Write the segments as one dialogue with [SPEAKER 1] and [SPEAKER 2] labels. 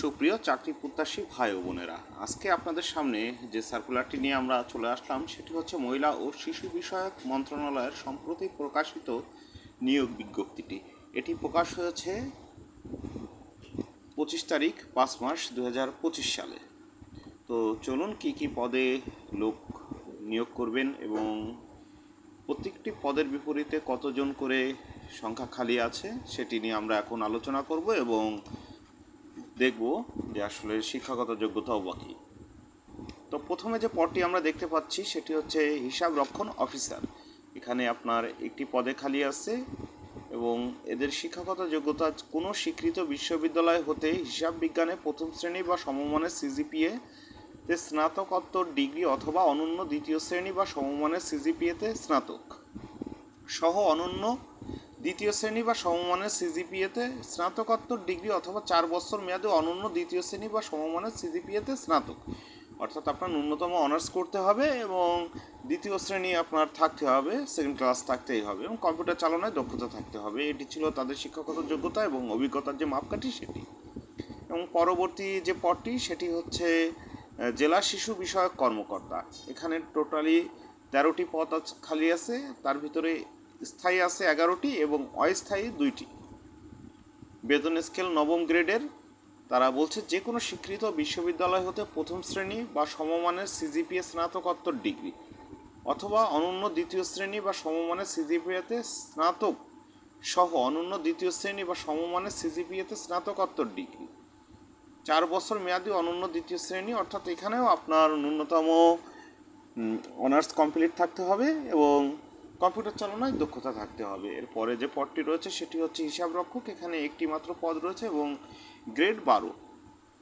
[SPEAKER 1] সুপ্রিয় চাকরি প্রত্যাশী ভাই ও বোনেরা, আজকে আপনাদের সামনে যে সার্কুলারটি নিয়ে আমরা চলে আসলাম, সেটি হচ্ছে মহিলা ও শিশু বিষয়ক মন্ত্রণালয়ের সম্প্রতি প্রকাশিত নিয়োগ বিজ্ঞপ্তিটি। এটি প্রকাশ হয়েছে পঁচিশ তারিখ, পাঁচ মাস দু সালে। তো চলুন কি কি পদে লোক নিয়োগ করবেন এবং প্রত্যেকটি পদের বিপরীতে কতজন করে সংখ্যা খালি আছে, সেটি নিয়ে আমরা এখন আলোচনা করব এবং দেখব যে আসলে শিক্ষাগত যোগ্যতাও বাকি। তো প্রথমে যে পদটি আমরা দেখতে পাচ্ছি, সেটি হচ্ছে হিসাব রক্ষণ অফিসার। এখানে আপনার একটি পদে খালি আছে এবং এদের শিক্ষাগত যোগ্যতা কোনো স্বীকৃত বিশ্ববিদ্যালয় হতে হিসাব বিজ্ঞানে প্রথম শ্রেণি বা সমমানের সিজিপিএ তে স্নাতকোত্তর ডিগ্রি অথবা অনন্য দ্বিতীয় শ্রেণি বা সমমানের সিজিপিএতে স্নাতক। সহ অনন্য দ্বিতীয় শ্রেণি বা সমমানের সিজিপিএতে স্নাতকোত্তর ডিগ্রি অথবা চার বছর মেয়াদে অনন্য দ্বিতীয় শ্রেণি বা সমমানের সিজিপিএতে স্নাতক। অর্থাৎ আপনার ন্যূনতম অনার্স করতে হবে এবং দ্বিতীয় শ্রেণি আপনার থাকতে হবে, সেকেন্ড ক্লাস থাকতেই হবে এবং কম্পিউটার চালনায় দক্ষতা থাকতে হবে। এটি ছিল তাদের শিক্ষাগত যোগ্যতা এবং অভিজ্ঞতার যে মাপকাঠি সেটি। এবং পরবর্তী যে পদটি, সেটি হচ্ছে জেলা শিশু বিষয়ক কর্মকর্তা। এখানে টোটালি তেরোটি পদ খালি আছে। তার ভিতরে স্থায়ী আছে এগারোটি এবং অস্থায়ী দুইটি। বেতন স্কেল নবম গ্রেডের, তারা বলছে যে কোনো স্বীকৃত বিশ্ববিদ্যালয় হতে প্রথম শ্রেণি বা সমমানের সিজিপিএ স্নাতকোত্তর ডিগ্রি অথবা অনন্য দ্বিতীয় শ্রেণি বা সমমানের সিজিপিএতে স্নাতক সহ অনন্য দ্বিতীয় শ্রেণি বা সমমানের সিজিপিএতে স্নাতকোত্তর ডিগ্রি। চার বছর মেয়াদি অনন্য দ্বিতীয় শ্রেণি, অর্থাৎ এখানেও আপনার ন্যূনতম অনার্স কমপ্লিট থাকতে হবে এবং কম্পিউটার চালনায় দক্ষতা থাকতে হবে। এরপরে যে পদটি রয়েছে সেটি হচ্ছে হিসাব রক্ষক এখানে একটি মাত্র পদ রয়েছে এবং গ্রেড বারো।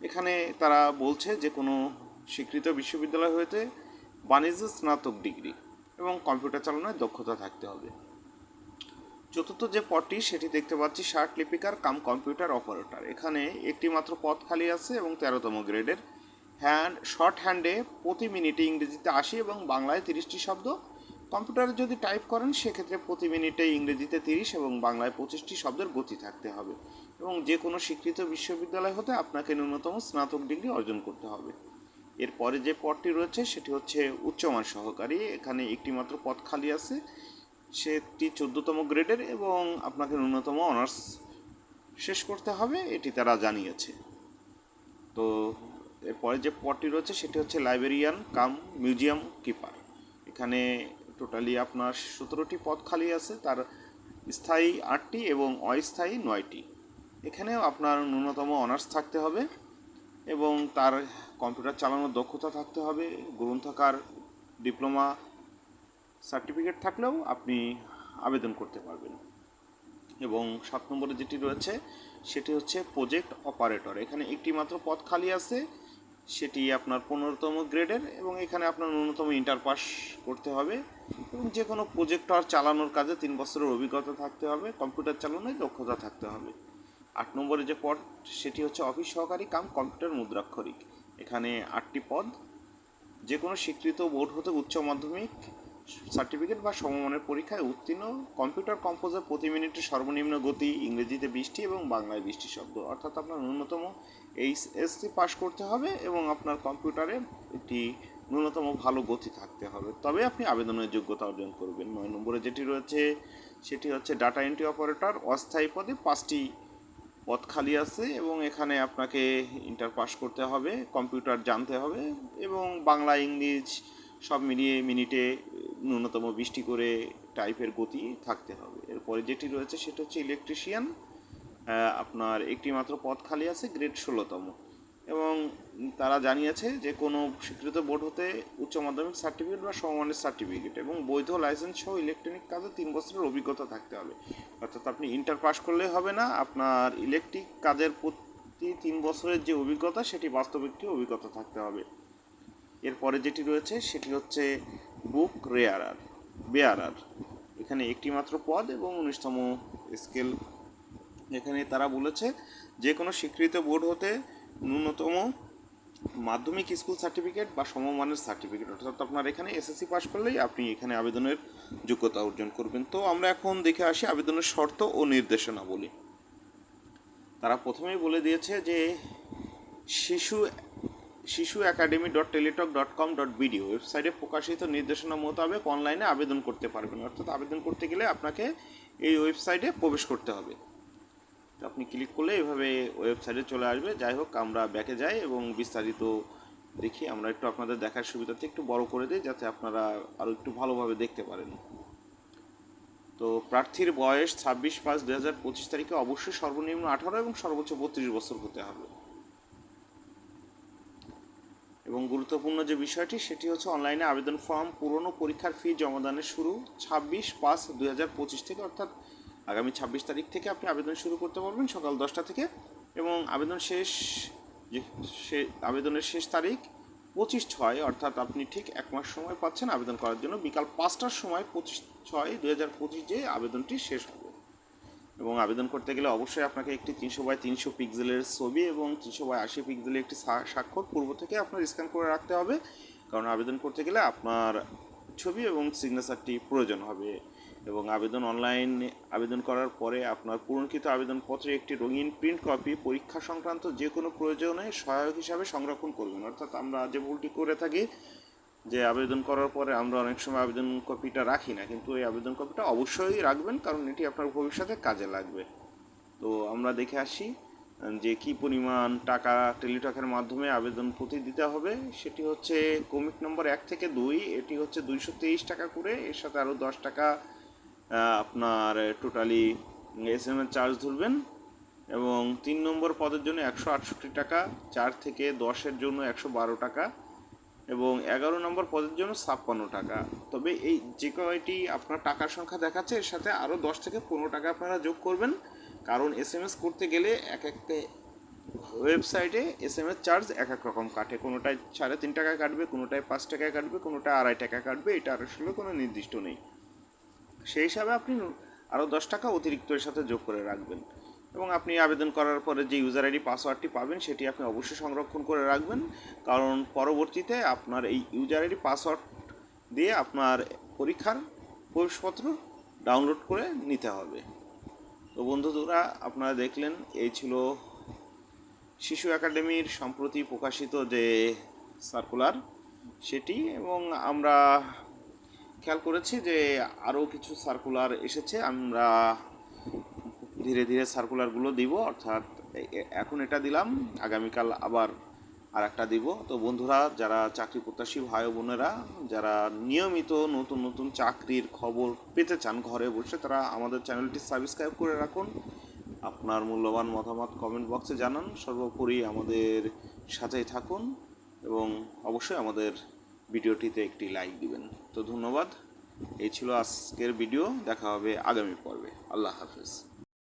[SPEAKER 1] এখানে তারা বলছে যে কোনো স্বীকৃত বিশ্ববিদ্যালয় হইতে বাণিজ্য স্নাতক ডিগ্রি এবং কম্পিউটার চালনায় দক্ষতা থাকতে হবে। চতুর্থ যে পদটি, সেটি দেখতে পাচ্ছি শার্ট লিপিকার কাম কম্পিউটার অপারেটর। এখানে একটি মাত্র পদ খালি আছে এবং তেরোতম গ্রেডের। হ্যান্ড, শর্ট হ্যান্ডে প্রতি মিনিটে ইংরেজিতে আশি এবং বাংলায় তিরিশটি শব্দ কম্পিউটারে যদি টাইপ করেন, সেক্ষেত্রে প্রতি মিনিটে ইংরেজিতে তিরিশ এবং বাংলায় পঁচিশটি শব্দের গতি থাকতে হবে এবং যে কোনো স্বীকৃত বিশ্ববিদ্যালয় হতে আপনাকে ন্যূনতম স্নাতক ডিগ্রি অর্জন করতে হবে। এরপরে যে পদটি রয়েছে, সেটি হচ্ছে উচ্চমান সহকারী। এখানে একটি মাত্র পদ খালি আছে। সেটি চোদ্দতম গ্রেডের এবং আপনাকে ন্যূনতম অনার্স শেষ করতে হবে, এটি তারা জানিয়েছে। তো এরপরে যে পদটি রয়েছে, সেটি হচ্ছে লাইব্রেরিয়ান কাম মিউজিয়াম কিপার। এখানে টোটালি আপনার সতেরোটি পদ খালি আছে, তার স্থায়ী আটটি এবং অস্থায়ী নয়টি। এখানেও আপনার ন্যূনতম অনার্স থাকতে হবে এবং তার কম্পিউটার চালানোর দক্ষতা থাকতে হবে, গ্রন্থাকার, ডিপ্লোমা সার্টিফিকেট থাকলেও আপনি আবেদন করতে পারবেন। এবং সাত নম্বরে যেটি রয়েছে, সেটি হচ্ছে প্রজেক্ট অপারেটর। এখানে একটি মাত্র পদ খালি আছে সেটি আপনার পনেরোতম গ্রেডের এবং এখানে আপনার ন্যূনতম ইন্টার পাস করতে হবে এবং যে কোনো প্রজেক্টর চালানোর কাজে তিন বছরের অভিজ্ঞতা থাকতে হবে, কম্পিউটার চালানোয় দক্ষতা থাকতে হবে। আট নম্বরে যে পদ, সেটি হচ্ছে অফিস সহকারী কাম, কম্পিউটার মুদ্রাক্ষরিক। এখানে আটটি পদ যে কোনো স্বীকৃত বোর্ড হতে উচ্চ মাধ্যমিক সার্টিফিকেট বা সমমানের পরীক্ষায় উত্তীর্ণ, কম্পিউটার কম্পোজার প্রতি মিনিটে সর্বনিম্ন গতি ইংরেজিতে বৃষ্টি এবং বাংলায় বৃষ্টি শব্দ। অর্থাৎ আপনার ন্যূনতম এইচএসসি পাস করতে হবে এবং আপনার কম্পিউটারে একটি ন্যূনতম ভালো গতি থাকতে হবে। তবে আপনি আবেদনের যোগ্যতা অর্জন করবেন। নয় নম্বরে যেটি রয়েছে, সেটি হচ্ছে ডাটা এন্ট্রি অপারেটর অস্থায়ী পদে পাঁচটি পদ খালি আছে এবং এখানে আপনাকে ইন্টার পাস করতে হবে কম্পিউটার জানতে হবে এবং বাংলা, ইংলিশ সব মিলিয়ে মিনিটে ন্যূনতম বৃষ্টি করে টাইপের গতি থাকতে হবে। এরপরে যেটি রয়েছে, সেটা হচ্ছে ইলেকট্রিশিয়ান আপনার একটি মাত্র পদ খালি আছে গ্রেড ষোলোতম। এবং তারা জানিয়েছে যে কোনো স্বীকৃত বোর্ড হতে উচ্চ মাধ্যমিক সার্টিফিকেট বা সমমানের সার্টিফিকেট এবং বৈধ লাইসেন্স সহ ইলেকট্রনিক কাজে তিন বছরের অভিজ্ঞতা থাকতে হবে। অর্থাৎ আপনি ইন্টার পাস করলে হবে না, আপনার ইলেকট্রিক কাজের প্রতি তিন বছরের যে অভিজ্ঞতা, সেটি বাস্তব একটি অভিজ্ঞতা থাকতে হবে। এরপরে যেটি রয়েছে, সেটি হচ্ছে বুক রেয়ারার বেয়ারার এখানে একটি মাত্র পদ এবং উনিশতম স্কেল এখানে তারা বলেছে যে কোনো স্বীকৃত বোর্ড হতে ন্যূনতম মাধ্যমিক স্কুল সার্টিফিকেট বা সমমানের সার্টিফিকেট। অর্থাৎ আপনার এখানে এসএসসি পাস করলেই আপনি এখানে আবেদনের যোগ্যতা অর্জন করবেন। তো আমরা এখন দেখে আসি আবেদনের শর্ত ও নির্দেশনা বলি তারা প্রথমেই বলে দিয়েছে যে শিশু শিশু academy dot teletalk dot com dot BD ওয়েবসাইটে প্রকাশিত নির্দেশনা মোতাবেক অনলাইনে আবেদন করতে পারবেন। অর্থাৎ আবেদন করতে গেলে আপনাকে এই ওয়েবসাইটে প্রবেশ করতে হবে। আপনি ক্লিক করলে এভাবে ওয়েবসাইটে চলে আসবে। যাই হোক, আমরা ব্যাকে যাই এবং বিস্তারিত দেখি। আমরা একটু আপনাদের দেখার সুবিধাতে একটু বড় করে দিই, যাতে আপনারা আরও একটু ভালোভাবে দেখতে পারেন। তো প্রার্থীর বয়স ছাব্বিশ পাঁচ দু হাজার পঁচিশ তারিখে অবশ্যই সর্বনিম্ন আঠারো এবং সর্বোচ্চ বত্রিশ বছর হতে হবে। এবং গুরুত্বপূর্ণ যে বিষয়টি, সেটি হচ্ছে অনলাইনে আবেদন ফর্ম পুরনো পরীক্ষার ফি জমাদানের শুরু ছাব্বিশ পাঁচ দুই হাজার পঁচিশ থেকে, অর্থাৎ আগামী ছাব্বিশ তারিখ থেকে আপনি আবেদন শুরু করতে পারবেন সকাল দশটা থেকে। এবং আবেদন শেষ, যে সে আবেদনের শেষ তারিখ পঁচিশ ছয়, অর্থাৎ আপনি ঠিক এক মাস সময় পাচ্ছেন আবেদন করার জন্য। বিকাল পাঁচটার সময় পঁচিশ ছয় দু হাজার পঁচিশ যে আবেদনটি শেষ হবে। এবং আবেদন করতে গেলে অবশ্যই আপনাকে একটি তিনশো বাই তিনশো পিক্সেলের ছবি এবং তিনশো বাই আশি পিক্সেলের একটি স্বাক্ষর পূর্ব থেকে আপনার স্ক্যান করে রাখতে হবে। কারণ আবেদন করতে গেলে আপনার ছবি এবং সিগনেচারটি প্রয়োজন হবে। এবং আবেদন অনলাইন আবেদন করার পরে আপনার পূরণকৃত আবেদনপত্রে একটি রঙিন প্রিন্ট কপি পরীক্ষা সংক্রান্ত যে কোনো প্রয়োজনে সহায়ক হিসাবে সংরক্ষণ করবেন। অর্থাৎ আমরা যে ভুলটি করে থাকি, যে আবেদন করার পরে আমরা অনেক সময় আবেদন কপিটা রাখি না, কিন্তু এই আবেদন কপিটা অবশ্যই রাখবেন, কারণ এটি আপনার ভবিষ্যতে কাজে লাগবে। তো আমরা দেখে আসি। যে কি পরিমাণ টাকা টেলিটকের মাধ্যমে আবেদন প্রতি দিতে হবে, সেটি হচ্ছে কমিট নম্বর এক থেকে দুই। এটি হচ্ছে দুইশো তেইশ টাকা করে। এর সাথে আরও দশ টাকা আপনার টোটালি এস এম এর চার্জ ধরবেন। এবং তিন নম্বর পদের জন্য একশো আটষট্টি টাকা, চার থেকে দশের জন্য একশো বারো টাকা। এবং এগারো নম্বর পদের জন্য ছাপ্পান্ন টাকা। তবে এই যে কয়টি আপনার টাকার সংখ্যা দেখাচ্ছে, এর সাথে আরও দশ থেকে পনেরো টাকা আপনারা যোগ করবেন। কারণ এস এম এস করতে গেলে এক একটা ওয়েবসাইটে এস এম এস চার্জ এক এক রকম কাটে। কোনোটায় সাড়ে তিন টাকা কাটবে, কোনোটায় পাঁচ টাকায় কাটবে কোনোটায় আড়াই টাকা কাটবে, এটা আসলে কোনো নির্দিষ্ট নেই। সেই হিসাবে আপনি আরও দশ টাকা অতিরিক্ত এর সাথে যোগ করে রাখবেন। এবং আপনি আবেদন করার পরে যে ইউজার আইডি পাসওয়ার্ডটি পাবেন, সেটি আপনি অবশ্যই সংরক্ষণ করে রাখবেন। কারণ পরবর্তীতে আপনার এই ইউজার আইডি পাসওয়ার্ড দিয়ে আপনার পরীক্ষার প্রবেশপত্র ডাউনলোড করে নিতে হবে। তো বন্ধুরা, আপনারা দেখলেন, এই ছিল শিশু একাডেমির সম্প্রতি প্রকাশিত যে সার্কুলার সেটি এবং আমরা খেয়াল করেছি যে আরও কিছু সার্কুলার এসেছে। আমরা ধীরে ধীরে সার্কুলারগুলো দিব, অর্থাৎ এখন এটা দিলাম, আগামীকাল আবার আর একটা দিব। তো বন্ধুরা, যারা চাকরি প্রত্যাশী ভাই বোনেরা, যারা নিয়মিত নতুন নতুন চাকরির খবর পেতে চান ঘরে বসে, তারা আমাদের চ্যানেলটি সাবস্ক্রাইব করে রাখুন। আপনার মূল্যবান মতামত কমেন্ট বক্সে জানান। সর্বোপরি আমাদের সাথেই থাকুন এবং অবশ্যই আমাদের ভিডিওটিতে একটি লাইক দিবেন। তো ধন্যবাদ। এই ছিল আজকের ভিডিও। দেখা হবে আগামী পর্বে। আল্লাহ হাফেজ।